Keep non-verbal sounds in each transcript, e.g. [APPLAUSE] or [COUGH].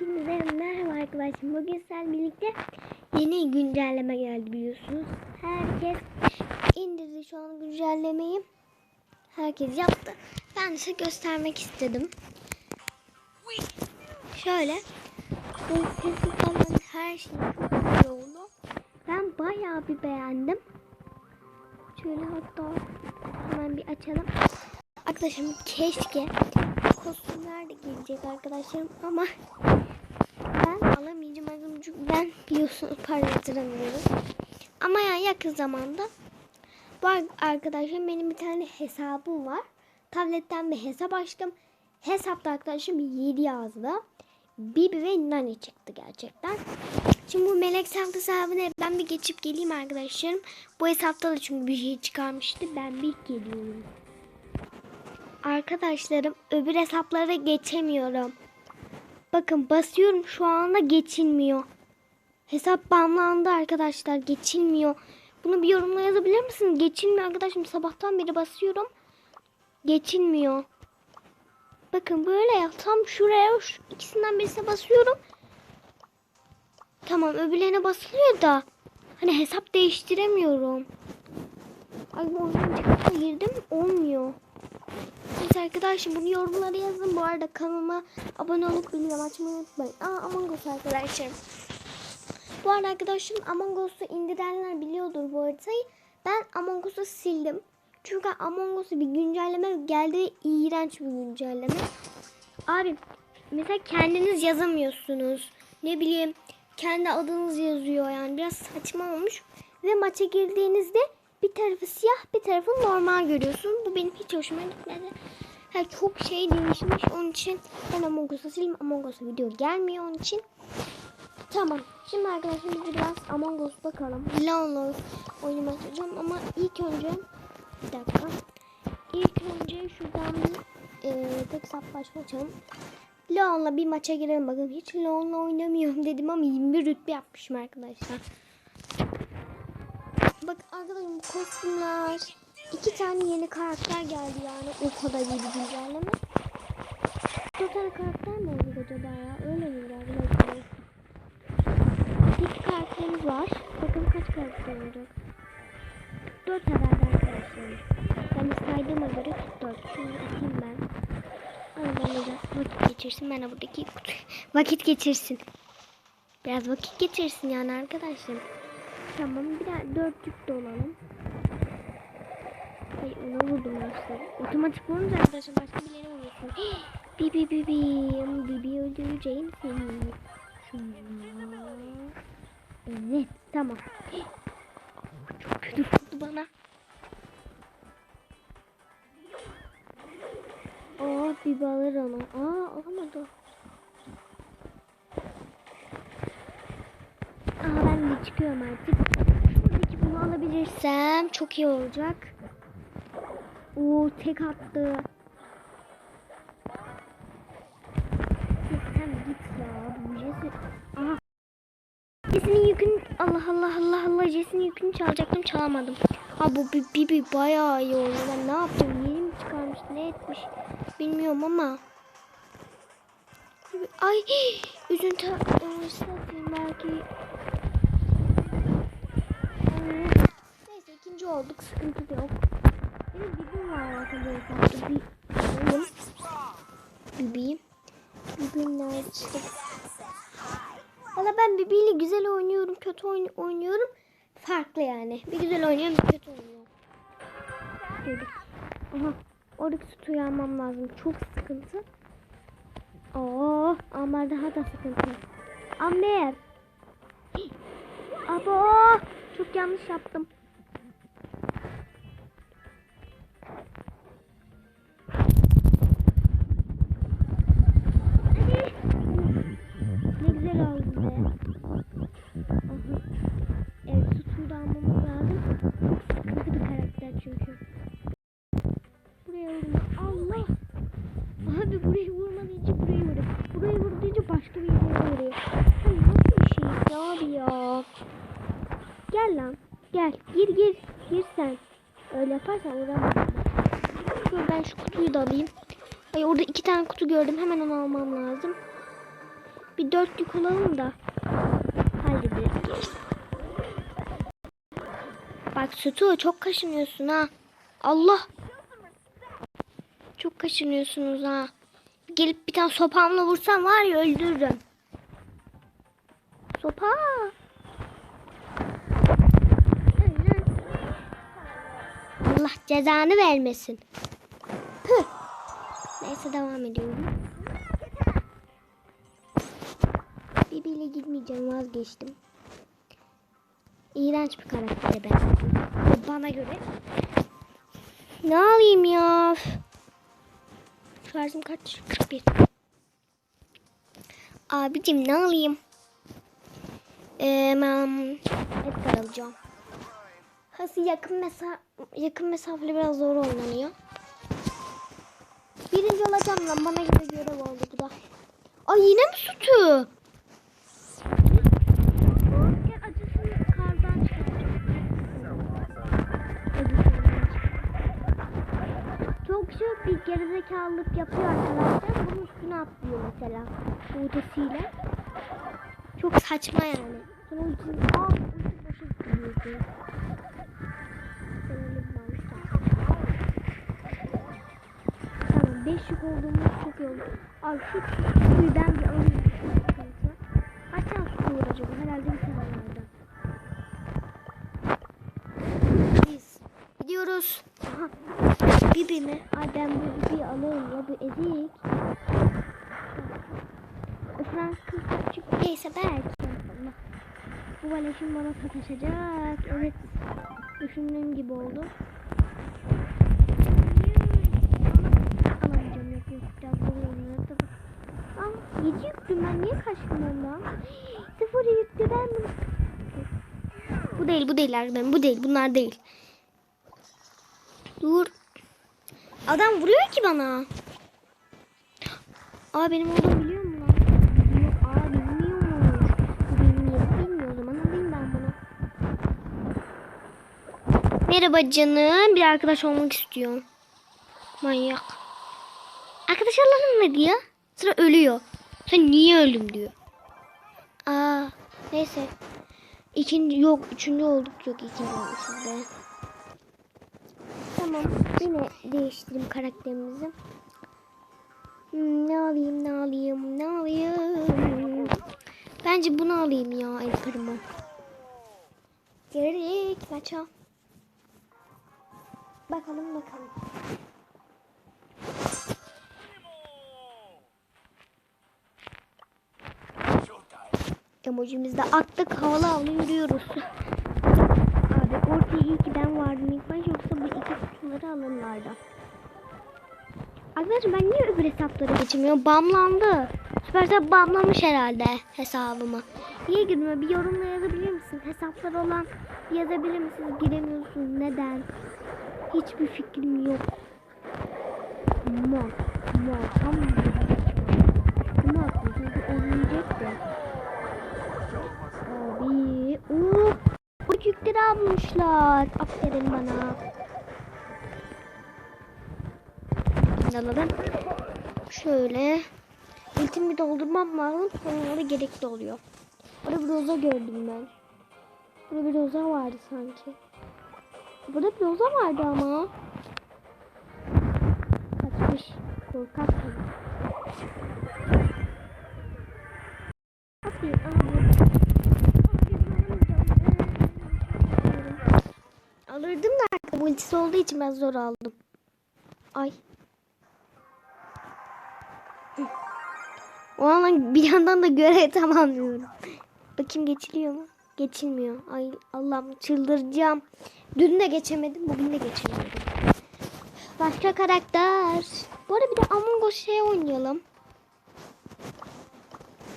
Hepinize merhaba arkadaşlar. Bugün sizlerle birlikte yeni güncelleme geldi biliyorsunuz. Herkes indirdi şu an güncellemeyi. Herkes yaptı. Ben size göstermek istedim. Şöyle. Her şey oldu. Ben bayağı bir beğendim. Şöyle hatta hemen bir açalım. Arkadaşım keşke kostümler de gelecek arkadaşlarım ama alamayacağım çünkü ben biliyorsunuz para yatıramıyorum. Ama yani yakın zamanda bu arkadaşım benim bir tane hesabım var. Tabletten bir hesap açtım. Hesapta arkadaşım 7 yazdı. Bibi ve Nani çıktı gerçekten. Şimdi bu melek salt hesabına ben bir geçip geleyim arkadaşlarım. Bu hesapta da çünkü bir şey çıkarmıştı. Ben bir geliyorum. Arkadaşlarım öbür hesaplara geçemiyorum. Bakın basıyorum şu anda geçilmiyor. Hesap banlandı arkadaşlar geçilmiyor. Bunu bir yorumla yazabilir misiniz? Geçilmiyor arkadaşım sabahtan beri basıyorum. Geçilmiyor. Bakın böyle ya tam şuraya şu ikisinden birisine basıyorum. Tamam öbürlerine basılıyor da hani hesap değiştiremiyorum. Ay bu oyuncu girdim olmuyor. Neyse arkadaşlar bunu yorumlara yazın. Bu arada kanalıma abone olup bildirim açmayı unutmayın. Aa Among Us arkadaşlarım. Bu arada arkadaşlarım Among Us'u indirenler biliyordur bu haritayı. Ben Among Us'u sildim. Çünkü Among Us'u bir güncelleme geldi ve iğrenç bir güncelleme. Abi mesela kendiniz yazamıyorsunuz. Ne bileyim kendi adınız yazıyor yani biraz saçma olmuş. Ve maça girdiğinizde bir tarafı siyah bir tarafı normal görüyorsun. Bu benim hiç hoşuma gitmedi. Ha, çok şey değişmiş onun için ben Among Us'u sildim. Among Us'a video gelmiyor onun için. Tamam. Şimdi arkadaşlar biraz Among Us bakalım. Leon'la oynamak istiyorum ama ilk önce bir dakika. İlk önce şuradan bir e, tek hesaplaşma açalım. Leon'la bir maça girelim bakalım. Hiç Leon'la oynamıyorum [LAUGHS] dedim ama 21 rütbe yapmışım arkadaşlar. Arkadaşım kostümler. iki tane yeni karakter geldi yani o kadar iyi bir güncelleme. Dört tane karakter mi oldu acaba ya? Öyle mi arkadaşlar? İki karakterimiz var. Bakın kaç karakter olacak. Dört herhalde arkadaşlar. De saydığıma göre dört. Şimdi atayım ben. Ama ben de vakit geçirsin. Ben de buradaki vakit geçirsin. Biraz vakit geçirsin yani arkadaşlar. Tamam bir daha dörtlük de olalım. Ay ona vurdum aslında. Otomatik vurunca arkadaşlar başka bir yere vuruyorsun. [GASPS] Bi bi bi bi bi bi öldüreceğim seni. Şuna. Evet tamam. [GASPS] Çok kötü vurdu bana. Aa bir alır onu. Aa alamadı. Aha ben de çıkıyorum artık. Şuradaki bunu alabilirsem çok iyi olacak. Oo tek attı. Sen git ya. Bu Jesse... Aha. Jesse'nin yükünü... Allah Allah Allah Allah. Jesse'nin yükünü çalacaktım çalamadım. Ha bu bir, bir bayağı iyi oldu. Ben ne yaptım? Yeni mi çıkarmış? Ne etmiş? Bilmiyorum ama. Ay [GASPS] üzüntü satayım belki. Neyse ikinci olduk sıkıntı yok. Benim bibim var arkadaşlar. Oyun. Bibim. Bibim nerede? Valla ben bibiyle güzel oynuyorum, kötü oyn oynuyorum. Farklı yani. Bir güzel oynuyorum, bir kötü oynuyorum. Dedik. Aha. Oradaki sütü almam lazım. Çok sıkıntı. Oo, Amber daha da sıkıntı. Amber. Abo, çok yanlış yaptım. Gel. Gir gir. Gir sen. Öyle yaparsan. Dur ben şu kutuyu da alayım. Ay orada iki tane kutu gördüm. Hemen onu almam lazım. Bir dörtlük olalım da. Hallederiz. Bak Sütü çok kaşınıyorsun ha. Allah. Çok kaşınıyorsunuz ha. Gelip bir tane sopamla vursam var ya öldürürüm. Sopa. Allah cezanı vermesin. Püh. Neyse devam ediyorum. Bibi'yle gitmeyeceğim vazgeçtim. İğrenç bir karaktere ben. Bana göre. Ne alayım ya? Şarjım kaç? 41. Abicim ne alayım? Ee, ben Edgar alacağım. Hası yakın mesa yakın mesafeli biraz zor oynanıyor. Birinci olacağım lan bana göre görev oldu bu da. Ay yine mi sütü? Çok çok bir gerizekalılık yapıyor arkadaşlar. Bunun üstüne atlıyor mesela. Udesiyle. Çok saçma yani. Sonra ultisini aa ulti boşa gidiyorsun. Tamam 5 yük olduğumuz çok iyi oldu. Abi şu suyu ben bir alayım. Kaç tane su var acaba? Herhalde bir tane vardı. Biz gidiyoruz. Aha. Bibi mi? Ay ben bu bibiyi alayım ya bu ezik. Fransız küçük neyse belki. Bu valeşim bana sataşacak. Evet. Düşündüğüm gibi oldu. Alamayacağım yok yok. Biraz zor oynuyor. Tabii. Aa, 7 yüklüm ben niye kaçtım ondan? Sıfır yüklü ben bunu... Bu değil bu değil arkadaşlar bu değil bunlar değil. Dur. Adam vuruyor ki bana. Aa benim oğlum biliyor mu lan? Biliyor. Aa bilmiyor. Bilmiyor. Bilmiyor o zaman alayım ben bunu. Merhaba canım. Bir arkadaş olmak istiyorum. Manyak. Arkadaş alalım mı diyor. Sonra ölüyor. Sen niye öldüm diyor. Aa neyse. İkinci yok. Üçüncü olduk. Yok ikinci olmuşuz. Tamam. Yine değiştireyim karakterimizi. Hmm, ne alayım ne alayım ne alayım. Bence bunu alayım ya Edgar'ımı. Gerek maça. Bakalım bakalım. Emojimizde attık havalı havalı yürüyoruz. Abi ortaya iyi ki ben vardım ilk baş yoksa bu iki kutuları alırlardı. Arkadaşlar ben niye öbür hesaplara geçemiyorum? Bamlandı. Süpersel bamlamış herhalde hesabımı. Niye girmiyor? Bir yorumla yazabilir misin? Hesaplar olan yazabilir misiniz? Giremiyorsun. Neden? Hiçbir fikrim yok. Mor. Mor. Tam yükleri almışlar. Aferin bana. alalım. Şöyle. İltimi doldurmam lazım. Sonra da gerekli oluyor. Burada bir roza gördüm ben. Burada bir roza vardı sanki. Burada bir roza vardı ama. Kaçmış. Korkak ultisi olduğu için ben zor aldım. Ay. O an bir yandan da görev [LAUGHS] tamamlıyorum. Bakayım geçiliyor mu? Geçilmiyor. Ay Allah'ım çıldıracağım. Dün de geçemedim, bugün de geçemedim. Başka karakter. Bu arada bir de Among Us şey oynayalım.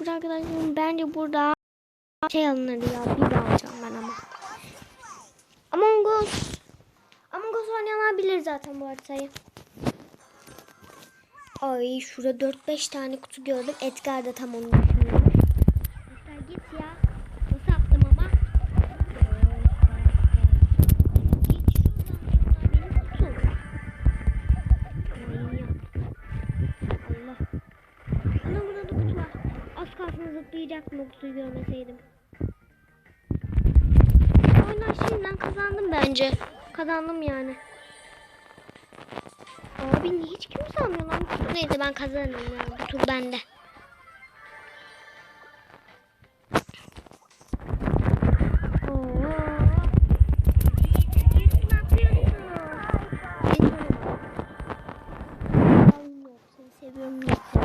Bu arkadaşlarım bence burada şey alınır ya. Bir alacağım ben ama. Among Us. Us oynayanlar zaten bu haritayı. Ay şurada 4-5 tane kutu gördüm. Edgar da tam onu düşünüyor. Edgar git ya. Nasıl attım ama? Manyak. Allah. Ana burada da kutu var. Az kalsın zıplayacaktım o kutuyu görmeseydim. Oyundan şimdiden kazandım bence. Kazandım yani. Abi niye hiç kimse almıyor lan? Neyse ben kazanırım ya. Bu tur bende.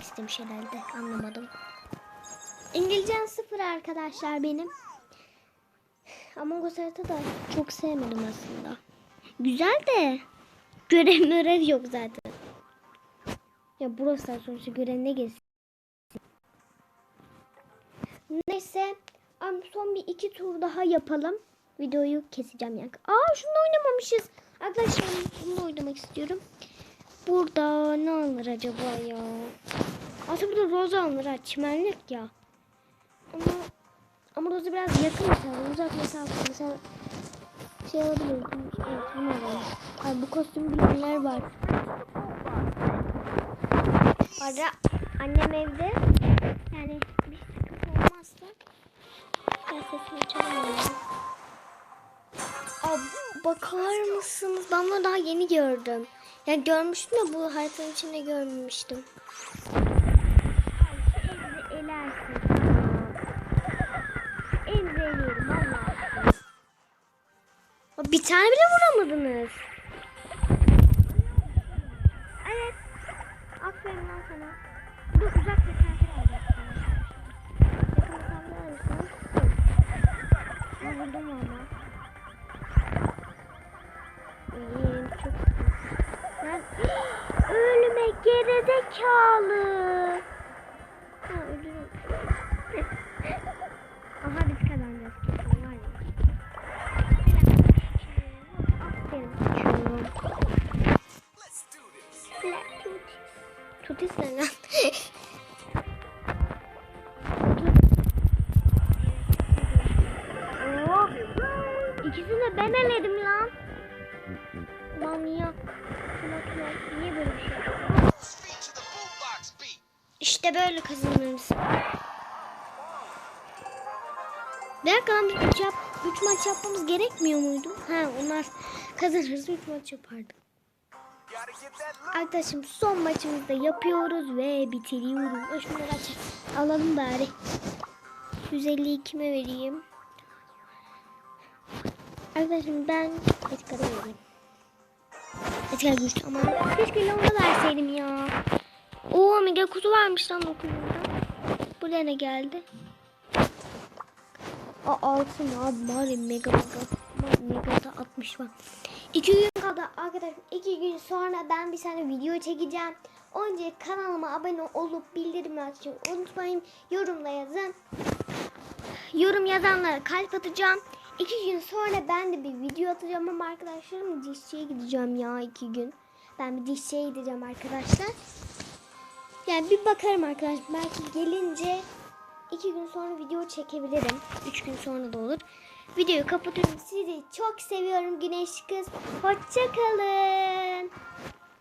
İstemiş herhalde. Anlamadım. İngilizcem sıfır arkadaşlar benim. Among Us da çok sevmedim aslında. Güzel de görev mörev yok zaten. Ya burası sonuçta görev ne gezsin. Neyse son bir iki tur daha yapalım. Videoyu keseceğim yani. Aa şunu oynamamışız. Arkadaşlar bunu oynamak istiyorum. Burada ne alınır acaba ya? Aslında burada roza alınır ha. Çimenlik ya. Ama ama roza biraz yakın mesela. Uzak mesafe mesela şey alabiliriz. Evet alalım. Ay bu kostüm bilenler var. Ara annem evde. Yani bir sıkıntı olmazsa ben sesini açamıyorum. Aa, bakar mısınız? Ben bunu daha yeni gördüm. Yani görmüştüm ya bu haritanın içinde görmemiştim. Bir tane bile vuramadınız. Evet. Aferin lan sana. Dur uzak mesafe alacaksın. Yakın. Ben vurdum valla. Çok Ben ölüme gerizekalı. Manyak. Niye böyle bir şey? İşte böyle kazanırız. Bir dakika lan üç, yap, maç yapmamız gerekmiyor muydu? Ha onlar kazanırız üç maç yapardık. Arkadaşım son maçımızda yapıyoruz ve bitiriyoruz. Şunları aç. Alalım bari. 150'yi kime vereyim? Arkadaşım ben Edgar'a vereyim. Edgar güçlü ama keşke Leon'a verseydim ya. Oo mega kutu varmış lan okulunda. Buraya ne geldi? Aa altın abi bari mega mega. Mega da 60 var. İki gün kaldı arkadaşlar. İki gün sonra ben bir tane video çekeceğim. Önce kanalıma abone olup bildirim açmayı unutmayın. Yorumla yazın. Yorum yazanlara kalp atacağım. İki gün sonra ben de bir video atacağım ama arkadaşlarım dişçiye gideceğim ya iki gün. Ben bir dişçiye gideceğim arkadaşlar. Yani bir bakarım arkadaşlar. Belki gelince iki gün sonra video çekebilirim. Üç gün sonra da olur. Videoyu kapatıyorum. Sizi çok seviyorum Güneş Kız. Hoşçakalın.